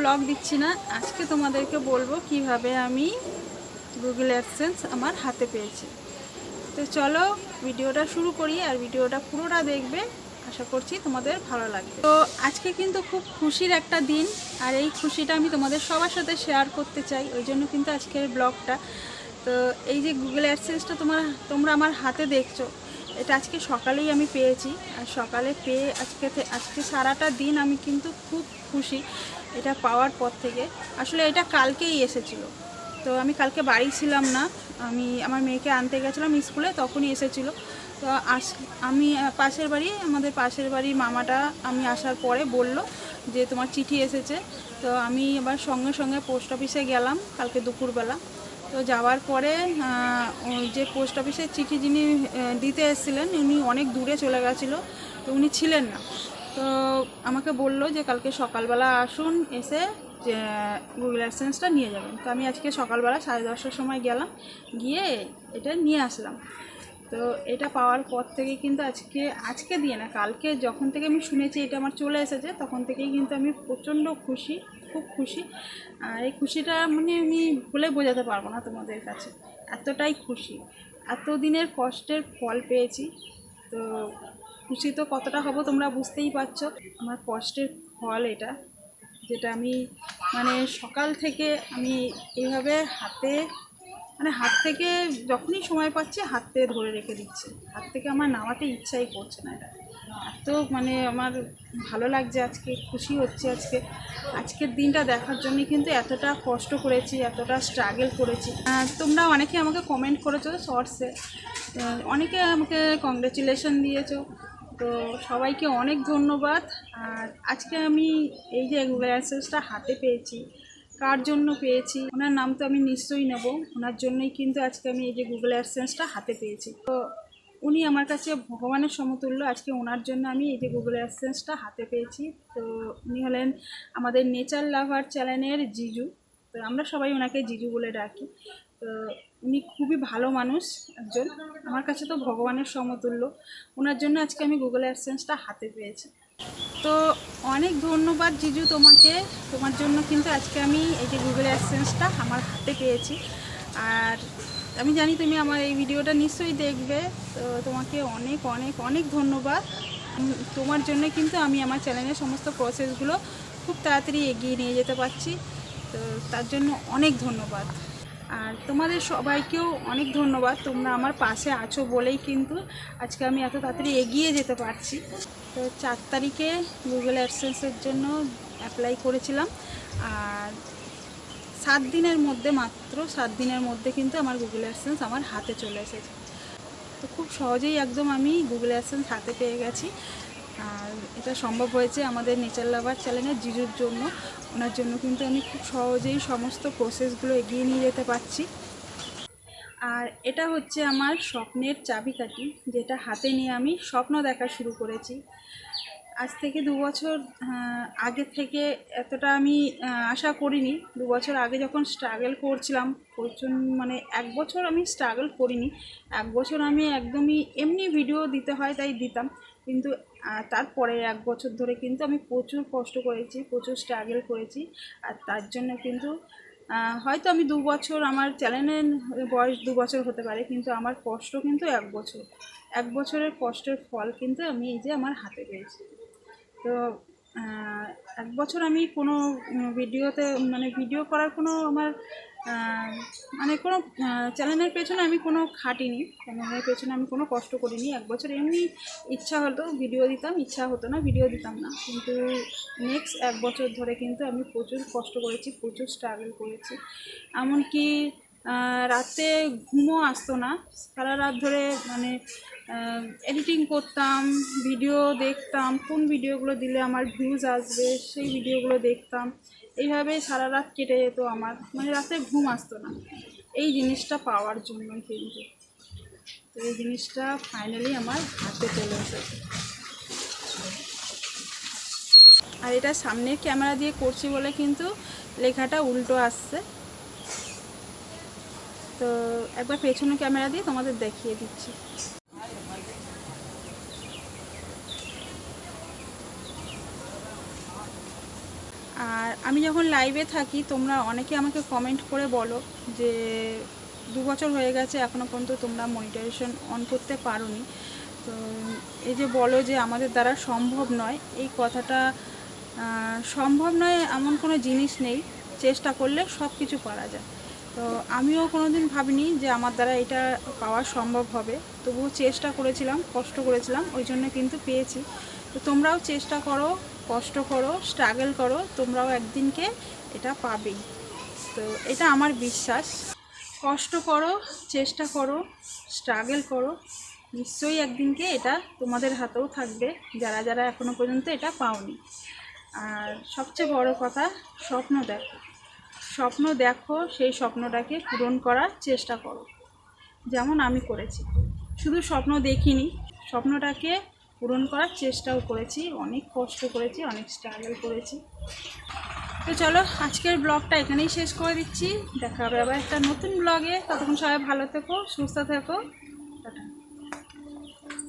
Blog দিচ্ছি না। আজকে তোমাদেরকে বলব কীভাবে আমি গুগল অ্যাডসেন্স আমার হাতে পেয়েছি। তো চলো ভিডিওটা শুরু করি আর ভিডিওটা পুরোটা দেখবে। আশা করছি তোমাদের ভালো লাগবে। তো আজকে কিন্তু খুব খুশির একটা দিন আর এই খুশিটা আমি তোমাদের সবার সাথে শেয়ার করতে চাই। ওই জন্য কিন্তু আজকের ব্লগটা তো এই যে গুগল অ্যাডসেন্সটা তোমার, তোমরা আমার হাতে দেখছ। এটা আজকে সকালেই আমি পেয়েছি। আর সকালে পেয়ে আজকে আজকে সারাটা দিন আমি কিন্তু খুব খুশি এটা পাওয়ার পর থেকে। আসলে এটা কালকেই এসেছিল। তো আমি কালকে বাড়ি ছিলাম না। আমি আমার মেয়েকে আনতে গেছিলাম স্কুলে, তখনই এসেছিল। তো আস আমি পাশের বাড়ি, আমাদের পাশের বাড়ির মামাটা আমি আসার পরে বলল যে তোমার চিঠি এসেছে। তো আমি আবার সঙ্গে সঙ্গে পোস্ট অফিসে গেলাম কালকে দুপুরবেলা। তো যাওয়ার পরে যে পোস্ট অফিসের চিঠি যিনি দিতে এসেছিলেন, উনি অনেক দূরে চলে গেছিল, তো উনি ছিলেন না। তো আমাকে বলল যে কালকে সকালবেলা আসুন, এসে যে গুগল অ্যাডসেন্সটা নিয়ে যাবেন। তো আমি আজকে সকালবেলা সাড়ে দশটার সময় গেলাম, গিয়ে এটা নিয়ে আসলাম। তো এটা পাওয়ার পর থেকে কিন্তু আজকে আজকে দিয়ে না, কালকে যখন থেকে আমি শুনেছি এটা আমার চলে এসেছে, তখন থেকেই কিন্তু আমি প্রচণ্ড খুশি। খুব খুশি। আর এই খুশিটা মানে আমি বলে বোঝাতে পারব না তোমাদের কাছে। এতটাই খুশি। এতদিনের কষ্টের ফল পেয়েছি। তো খুশি তো কতটা হব তোমরা বুঝতেই পারছ। আমার কষ্টের ফল এটা, যেটা আমি মানে সকাল থেকে আমি এইভাবে হাতে মানে হাত থেকে যখনই সময় পাচ্ছি, হাত ধরে রেখে দিচ্ছে। হাত থেকে আমার নামাতে ইচ্ছাই করছে না এটা। এত মানে আমার ভালো লাগছে আজকে, খুশি হচ্ছে আজকে। আজকের দিনটা দেখার জন্য কিন্তু এতটা কষ্ট করেছি, এতটা স্ট্রাগল করেছি। তোমরা অনেকে আমাকে কমেন্ট করেছ শর্টসে অনেকে আমাকে কংগ্রেচুলেশন দিয়েছ। তো সবাইকে অনেক ধন্যবাদ। আর আজকে আমি এই যে গুগল অ্যাডসেন্সটা হাতে পেয়েছি, কার জন্য পেয়েছি, ওনার নাম তো আমি নিশ্চয়ই নেব। ওনার জন্যই কিন্তু আজকে আমি এই যে গুগল অ্যাডসেন্সটা হাতে পেয়েছি। তো উনি আমার কাছে ভগবানের সমতুল্য। আজকে ওনার জন্য আমি এই যে গুগল অ্যাডসেন্সটা হাতে পেয়েছি। তো উনি হলেন আমাদের নেচার লাভার চ্যানেলের জিজু। তো আমরা সবাই ওনাকে জিজু বলে ডাকি। তো উনি খুবই ভালো মানুষ একজন। আমার কাছে তো ভগবানের সমতুল্য। ওনার জন্য আজকে আমি গুগল অ্যাডসেন্সটা হাতে পেয়েছি। তো অনেক ধন্যবাদ জিজু তোমাকে। তোমার জন্য কিন্তু আজকে আমি এই যে গুগল অ্যাডসেন্সটা আমার হাতে পেয়েছি। আর আমি জানি তুমি আমার এই ভিডিওটা নিশ্চয়ই দেখবে। তো তোমাকে অনেক অনেক অনেক ধন্যবাদ। তোমার জন্য কিন্তু আমি আমার চ্যানেলের সমস্ত প্রসেসগুলো খুব তাড়াতাড়ি এগিয়ে নিয়ে যেতে পারছি। তো তার জন্য অনেক ধন্যবাদ। আর তোমাদের সবাইকেও অনেক ধন্যবাদ। তোমরা আমার পাশে আছো বলেই কিন্তু আজকে আমি এত তাড়াতাড়ি এগিয়ে যেতে পারছি। তো চার তারিখে গুগল অ্যাডসেন্সের জন্য অ্যাপ্লাই করেছিলাম। আর সাত দিনের মধ্যে মাত্র, সাত দিনের মধ্যে কিন্তু আমার গুগল অ্যাডসেন্স আমার হাতে চলে এসেছে। তো খুব সহজেই একদম আমি গুগল অ্যাডসেন্স হাতে পেয়ে গেছি। আর এটা সম্ভব হয়েছে আমাদের নেচার লাভার চ্যানেলের জিজুর জন্য। ওনার জন্য কিন্তু আমি খুব সহজেই সমস্ত প্রসেসগুলো এগিয়ে নিয়ে যেতে পারছি। আর এটা হচ্ছে আমার স্বপ্নের চাবিকাঠি, যেটা হাতে নিয়ে আমি স্বপ্ন দেখা শুরু করেছি। আজ থেকে দু বছর আগে থেকে এতটা আমি আশা করিনি। দু বছর আগে যখন স্ট্রাগল করছিলাম, প্রচুর মানে এক বছর আমি স্ট্রাগল করিনি। এক বছর আমি একদমই এমনি ভিডিও দিতে হয় তাই দিতাম। কিন্তু তারপরে এক বছর ধরে কিন্তু আমি প্রচুর কষ্ট করেছি, প্রচুর স্ট্রাগল করেছি। আর তার জন্য কিন্তু হয়তো আমি দু বছর, আমার চ্যানেলের বয়স দু বছর হতে পারে, কিন্তু আমার কষ্ট কিন্তু এক বছর। এক বছরের কষ্টের ফল কিন্তু আমি এই যে আমার হাতে পেয়েছি। তো এক বছর আমি কোনো ভিডিওতে মানে ভিডিও করার কোনো আমার মানে কোনো চ্যানেলের পেছনে আমি কোনো খাটিনি। চ্যানেলের পেছনে আমি কোনো কষ্ট করিনি। এক বছর এমনি ইচ্ছা হতো, ভিডিও দিতাম, ইচ্ছা হতো না, ভিডিও দিতাম না। কিন্তু নেক্সট এক বছর ধরে কিন্তু আমি প্রচুর কষ্ট করেছি, প্রচুর স্ট্রাগল করেছি। এমনকি রাতে ঘুমও আসতো না। সারা রাত ধরে মানে এডিটিং করতাম ভিডিও দেখতাম, কোন ভিডিওগুলো দিলে আমার ভিউজ আসবে, সেই ভিডিওগুলো দেখতাম। এইভাবে সারা রাত কেটে যেত আমার। মানে রাতে ঘুম আসতো না। এই জিনিসটা পাওয়ার জন্য কিন্তু। তো এই জিনিসটা ফাইনালি আমার হাতে চলে এসেছে। আর এটা সামনের ক্যামেরা দিয়ে করছি বলে কিন্তু লেখাটা উল্টো আসছে। তো একবার পেছনে ক্যামেরা দিয়ে তোমাদের দেখিয়ে দিচ্ছি। আর আমি যখন লাইভে থাকি, তোমরা অনেকে আমাকে কমেন্ট করে বলো যে, দু বছর হয়ে গেছে এখনও পর্যন্ত তোমরা মনিটাইজেশন অন করতে পারোনি। তো এই যে বলো যে, আমাদের দ্বারা সম্ভব নয়। এই কথাটা সম্ভব নয় এমন কোনো জিনিস নেই। চেষ্টা করলে সব কিছু পারা যায়। তো আমিও কোনোদিন ভাবিনি যে আমার দ্বারা এটা পাওয়া সম্ভব হবে। তবুও চেষ্টা করেছিলাম, কষ্ট করেছিলাম, ওই জন্য কিন্তু পেয়েছি। তো তোমরাও চেষ্টা করো, কষ্ট করো স্ট্রাগল করো, তোমরাও একদিনকে এটা পাবেই। তো এটা আমার বিশ্বাস। কষ্ট করো, চেষ্টা করো স্ট্রাগল করো, নিশ্চয়ই একদিনকে এটা তোমাদের হাতেও থাকবে, যারা যারা এখনও পর্যন্ত এটা পাওনি। আর সবচেয়ে বড় কথা, স্বপ্ন দেখো। স্বপ্ন দেখো, সেই স্বপ্নটাকে পূরণ করার চেষ্টা করো। যেমন আমি করেছি। শুধু স্বপ্ন দেখিনি, স্বপ্নটাকে পূরণ করার চেষ্টাও করেছি। অনেক কষ্ট করেছি, অনেক স্ট্রাগল করেছি। তো চলো, আজকের ব্লগটা এখানেই শেষ করে দিচ্ছি। দেখা হবে আবার একটা নতুন ব্লগে। ততক্ষণ সবাই ভালো থেকো, সুস্থ থেকো। টাটা।